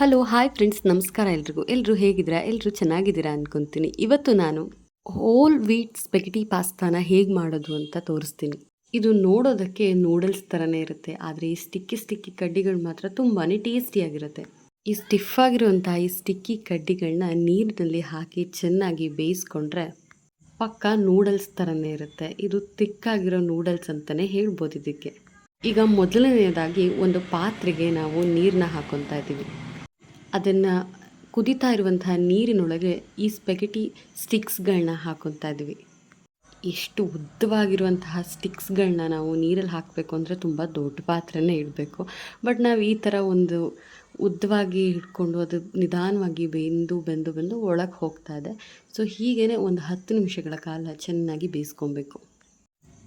Hello hi friends ನಮಸ್ಕಾರ ಎಲ್ರಿಗೂ. ಎಲ್ಲರೂ ಹೇಗಿದ್ದೀರಾ? ಎಲ್ಲರೂ ಚೆನ್ನಾಗಿದ್ದೀರಾ ಅನ್ಕೊಂತೀನಿ. ಇವತ್ತು ನಾನು ಹೋಲ್ ವೀಟ್ ಸ್ಪೆಗಿಟಿ ಪಾಸ್ತಾನ ಹೇಗೆ ಮಾಡೋದು ಅಂತ ತೋರಿಸ್ತೀನಿ. ಇದು ನೋಡೋದಕ್ಕೆ ನೂಡಲ್ಸ್ ಥರನೇ ಇರುತ್ತೆ. ಆದರೆ ಈ ಸ್ಟಿಕ್ಕಿ ಸ್ಟಿಕ್ಕಿ ಕಡ್ಡಿಗಳು ಮಾತ್ರ ತುಂಬಾ ಟೇಸ್ಟಿಯಾಗಿರುತ್ತೆ ಈ ಸ್ಟಿಫ್ ಆಗಿರುವಂಥ ಈ ಸ್ಟಿಕ್ಕಿ ಕಡ್ಡಿಗಳನ್ನ ನೀರಿನಲ್ಲಿ ಹಾಕಿ ಚೆನ್ನಾಗಿ ಬೇಯಿಸ್ಕೊಂಡ್ರೆ ಪಕ್ಕ ನೂಡಲ್ಸ್ ಥರನೇ ಇರುತ್ತೆ. ಇದು ತಿಕ್ಕಾಗಿರೋ ನೂಡಲ್ಸ್ ಅಂತಲೇ ಹೇಳ್ಬೋದು ಇದಕ್ಕೆ. ಈಗ ಮೊದಲನೆಯದಾಗಿ ಒಂದು ಪಾತ್ರೆಗೆ ನಾವು ನೀರನ್ನ ಹಾಕೊತಾ ಇದ್ದೀವಿ. ಅದನ್ನು ಕುದಿತಾ ಇರುವಂತಹ ನೀರಿನೊಳಗೆ ಈ ಸ್ಪೆಗೆಟಿ ಸ್ಟಿಕ್ಸ್ಗಳನ್ನ ಹಾಕೊತಾ ಇದ್ವಿ. ಎಷ್ಟು ಉದ್ದವಾಗಿರುವಂತಹ ಸ್ಟಿಕ್ಸ್ಗಳನ್ನ ನಾವು ನೀರಲ್ಲಿ ಹಾಕಬೇಕು ಅಂದರೆ ತುಂಬ ದೊಡ್ಡ ಪಾತ್ರೆನೇ ಇಡಬೇಕು. ಬಟ್ ನಾವು ಈ ಥರ ಒಂದು ಉದ್ದವಾಗಿ ಹಿಡ್ಕೊಂಡು ಅದು ನಿಧಾನವಾಗಿ ಬೆಂದು ಬೆಂದು ಬೆಂದು ಒಳಗೆ ಹೋಗ್ತಾ ಇದೆ. ಸೊ ಹೀಗೇ ಒಂದು ಹತ್ತು ನಿಮಿಷಗಳ ಕಾಲ ಚೆನ್ನಾಗಿ ಬೇಯಿಸ್ಕೊಬೇಕು.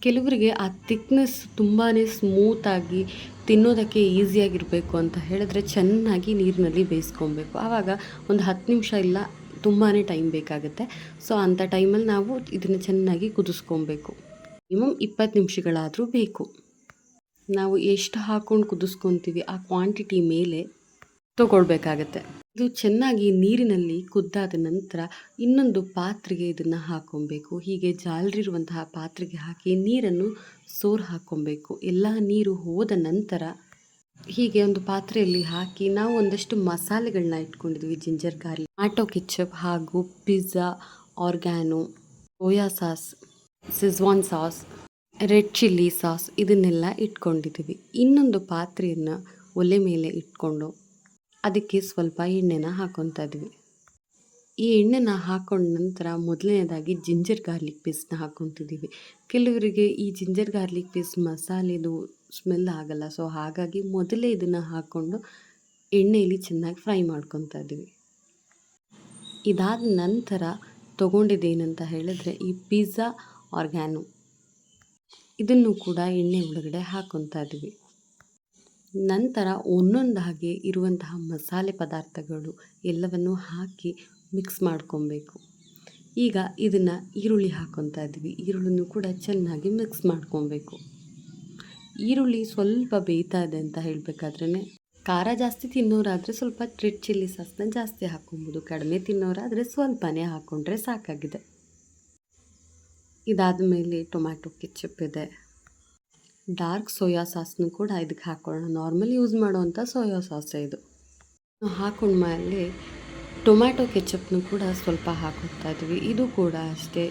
ಕೆಲವರಿಗೆ ಆ ಥಿಕ್ನೆಸ್ ತುಂಬಾ ಸ್ಮೂತಾಗಿ ತಿನ್ನೋದಕ್ಕೆ ಈಸಿಯಾಗಿರಬೇಕು ಅಂತ ಹೇಳಿದ್ರೆ ಚೆನ್ನಾಗಿ ನೀರಿನಲ್ಲಿ ಬೇಯಿಸ್ಕೊಬೇಕು. ಆವಾಗ ಒಂದು ಹತ್ತು ನಿಮಿಷ ಇಲ್ಲ ತುಂಬಾ ಟೈಮ್ ಬೇಕಾಗುತ್ತೆ. ಸೊ ಅಂಥ ಟೈಮಲ್ಲಿ ನಾವು ಇದನ್ನು ಚೆನ್ನಾಗಿ ಕುದಿಸ್ಕೊಬೇಕು. ಮಿನಿಮಮ್ ಇಪ್ಪತ್ತು ನಿಮಿಷಗಳಾದರೂ ಬೇಕು. ನಾವು ಎಷ್ಟು ಹಾಕ್ಕೊಂಡು ಕುದಿಸ್ಕೊತೀವಿ? ಆ ಕ್ವಾಂಟಿಟಿ ಮೇಲೆ ತಗೊಳ್ಬೇಕಾಗತ್ತೆ. ಇದು ಚೆನ್ನಾಗಿ ನೀರಿನಲ್ಲಿ ಕುದ್ದಾದ ನಂತರ ಇನ್ನೊಂದು ಪಾತ್ರೆಗೆ ಇದನ್ನು ಹಾಕೊಬೇಕು ಹೀಗೆ ಜಾಲರಿರುವಂತಹ ಪಾತ್ರೆಗೆ ಹಾಕಿ ನೀರನ್ನು ಸೋರ್ ಹಾಕ್ಕೊಬೇಕು ಎಲ್ಲ ನೀರು ಹೋದ ನಂತರ ಹೀಗೆ ಒಂದು ಪಾತ್ರೆಯಲ್ಲಿ ಹಾಕಿ ನಾವು ಒಂದಷ್ಟು ಮಸಾಲೆಗಳನ್ನ ಇಟ್ಕೊಂಡಿದ್ವಿ, ಜಿಂಜರ್ ಗಾರ್ಲಿಕ್ ಆಟೋ ಕಿಚಪ್ ಹಾಗೂ pizza, ಆರ್ಗ್ಯಾನು, soya sauce schezwan sauce, red chilli sauce ಇದನ್ನೆಲ್ಲ ಇಟ್ಕೊಂಡಿದ್ದೀವಿ ಇನ್ನೊಂದು ಪಾತ್ರೆಯನ್ನು ಒಲೆ ಮೇಲೆ ಇಟ್ಕೊಂಡು ಅದಕ್ಕೆ ಸ್ವಲ್ಪ ಎಣ್ಣೆನ ಹಾಕೊತಾ ಇದ್ವಿ ಈ ಎಣ್ಣೆನ ಹಾಕೊಂಡ ನಂತರ ಮೊದಲನೇದಾಗಿ ಜಿಂಜರ್ ಗಾರ್ಲಿಕ್ ಪೇಸ್ಟ್ನ ಹಾಕ್ಕೊತಿದ್ದೀವಿ ಕೆಲವರಿಗೆ ಈ ಜಿಂಜರ್ ಗಾರ್ಲಿಕ್ ಪೇಸ್ಟ್ ಮಸಾಲೆದು ಸ್ಮೆಲ್ ಆಗಲ್ಲ, ಸೊ ಹಾಗಾಗಿ ಮೊದಲೇ ಇದನ್ನು ಹಾಕ್ಕೊಂಡು ಎಣ್ಣೆಯಲ್ಲಿ ಚೆನ್ನಾಗಿ ಫ್ರೈ ಮಾಡ್ಕೊತಾ ಇದ್ದೀವಿ ಇದಾದ ನಂತರ ತೊಗೊಂಡಿದ್ದೇನಂತ ಹೇಳಿದ್ರೆ ಈ ಪಿಜ್ಜಾ ಆರ್ಗ್ಯಾನು. ಇದನ್ನು ಕೂಡ ಎಣ್ಣೆ ಒಳಗಡೆ ಹಾಕ್ಕೊತಾ ಇದ್ದೀವಿ ನಂತರ ಒಂದೊಂದಾಗಿ ಇರುವಂತಹ ಮಸಾಲೆ ಪದಾರ್ಥಗಳು ಎಲ್ಲವನ್ನು ಹಾಕಿ ಮಿಕ್ಸ್ ಮಾಡ್ಕೊಬೇಕು. ಈಗ ಇದನ್ನು ಈರುಳ್ಳಿ ಹಾಕ್ಕೊತಾ ಇದ್ದೀವಿ. ಈರುಳ್ಳಿನೂ ಕೂಡ ಚೆನ್ನಾಗಿ ಮಿಕ್ಸ್ ಮಾಡ್ಕೊಬೇಕು. ಈರುಳ್ಳಿ ಸ್ವಲ್ಪ ಬೇಯ್ತಾ ಇದೆ ಅಂತ ಹೇಳಬೇಕಾದ್ರೆ ಖಾರ ಜಾಸ್ತಿ ತಿನ್ನೋರಾದರೆ ಸ್ವಲ್ಪ ರೆಡ್ ಚಿಲ್ಲಿ ಸಾಸ್ನ ಜಾಸ್ತಿ ಹಾಕ್ಕೊಬೋದು ಕಡಿಮೆ ತಿನ್ನೋರಾದರೆ ಸ್ವಲ್ಪನೇ ಹಾಕ್ಕೊಂಡ್ರೆ ಸಾಕಾಗಿದೆ. ಇದಾದ ಮೇಲೆ ಟೊಮ್ಯಾಟೊ ಕೆಚ್ಚಪ್ ಇದೆ. ಡಾರ್ಕ್ ಸೋಯಾ ಸಾಸ್ನು ಕೂಡ ಇದಕ್ಕೆ ಹಾಕ್ಕೊಳ್ಳೋಣ ನಾರ್ಮಲ್ ಯೂಸ್ ಮಾಡುವಂಥ ಸೋಯಾ ಸಾಸೇ ಇದು. ಹಾಕೊಂಡ್ಮೇಲೆ ಟೊಮ್ಯಾಟೊ ಕೆಚಪ್ನು ಕೂಡ ಸ್ವಲ್ಪ ಹಾಕೋತಾ ಇದ್ವಿ. ಇದು ಕೂಡ ಅಷ್ಟೇ.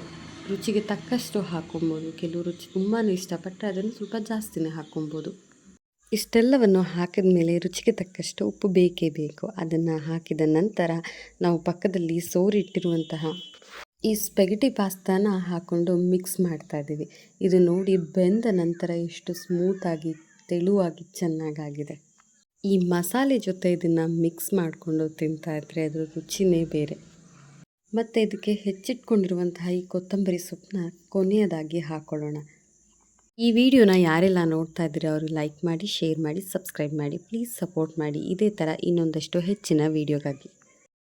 ರುಚಿಗೆ ತಕ್ಕಷ್ಟು ಹಾಕೊಬೋದು ಕೆಲವು ರುಚಿ ತುಂಬಾ ಇಷ್ಟಪಟ್ಟರೆ ಅದನ್ನು ಸ್ವಲ್ಪ ಜಾಸ್ತಿನೇ ಹಾಕೊಬೋದು ಇಷ್ಟೆಲ್ಲವನ್ನು ಹಾಕಿದ ಮೇಲೆ ರುಚಿಗೆ ತಕ್ಕಷ್ಟು ಉಪ್ಪು ಬೇಕೇ ಬೇಕು. ಅದನ್ನು ಹಾಕಿದ ನಂತರ ನಾವು ಪಕ್ಕದಲ್ಲಿ ಸೋರಿಟ್ಟಿರುವಂತಹ ಈ ಸ್ಪೆಗಟಿ ಪಾಸ್ತಾನ ಹಾಕ್ಕೊಂಡು ಮಿಕ್ಸ್ ಮಾಡ್ತಾ ಇದ್ದೀವಿ. ಇದು ನೋಡಿ ಬೆಂದ ನಂತರ ಎಷ್ಟು ಸ್ಮೂತಾಗಿ ತೆಳುವಾಗಿ ಚೆನ್ನಾಗಾಗಿದೆ. ಈ ಮಸಾಲೆ ಜೊತೆ ಇದನ್ನು ಮಿಕ್ಸ್ ಮಾಡಿಕೊಂಡು ತಿಂತಾ ಇದ್ದರೆ ಅದರ ರುಚಿನೇ ಬೇರೆ. ಮತ್ತು ಇದಕ್ಕೆ ಹೆಚ್ಚಿಟ್ಕೊಂಡಿರುವಂತಹ ಈ ಕೊತ್ತಂಬರಿ ಸೊಪ್ಪನ್ನ ಕೊನೆಯದಾಗಿ ಹಾಕೊಳ್ಳೋಣ. ಈ ವಿಡಿಯೋನ ಯಾರೆಲ್ಲ ನೋಡ್ತಾ ಇದ್ದೀರಿ ಅವರು ಲೈಕ್ ಮಾಡಿ, ಶೇರ್ ಮಾಡಿ, ಸಬ್ಸ್ಕ್ರೈಬ್ ಮಾಡಿ, ಪ್ಲೀಸ್ ಸಪೋರ್ಟ್ ಮಾಡಿ. ಇದೇ ಥರ ಇನ್ನೊಂದಷ್ಟು ಹೆಚ್ಚಿನ ವೀಡಿಯೋಗಾಗಿ.